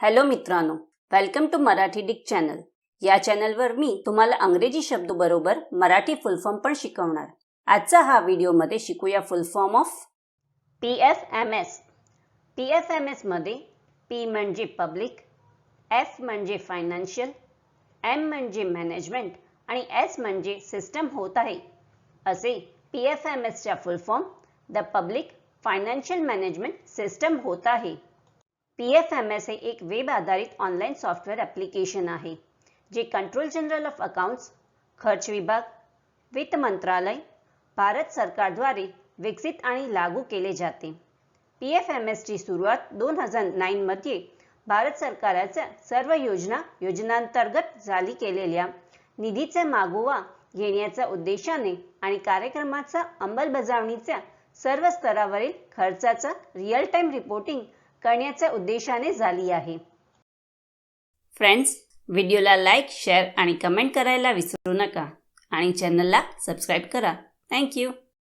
Hello मित्रांनो welcome to Marathi Dick channel या चॅनलवर मी तुम्हाला अंग्रेजी शब्द बरोबर मराठी फुल फॉर्म पण शिकवणार. आजचा हा व्हिडिओमध्ये शिकूया full form of P F M S P F M एसमध्ये पी म्हणजे पब्लिक एफ म्हणजे फायनान्शियल एम म्हणजे मॅनेजमेंट आणि एस म्हणजे सिस्टम होत आहे. असे पी एफ एम एसच्या full form the public financial management system होत आहे. पी एफ एम एस हे एक वेब आधारित ऑनलाईन सॉफ्टवेअर ॲप्लिकेशन आहे जे कंट्रोल जनरल ऑफ अकाउंट्स खर्च विभाग वित्त मंत्रालय भारत सरकारद्वारे विकसित आणि लागू केले जाते. पी एफ एम एसची सुरुवात दोन हजार नाईनमध्ये भारत सरकारच्या सर्व योजना योजनांतर्गत जारी केलेल्या निधीचा मागोवा घेण्याच्या उद्देशाने आणि कार्यक्रमाचा अंमलबजावणीच्या सर्व स्तरावरील खर्चाचा रिअल टाईम रिपोर्टिंग करण्याच्या उद्देशाने झाली आहे. फ्रेंड्स व्हिडिओला लाईक शेअर आणि कमेंट करायला विसरू नका. आणि चॅनलला सबस्क्राईब करा. थँक्यू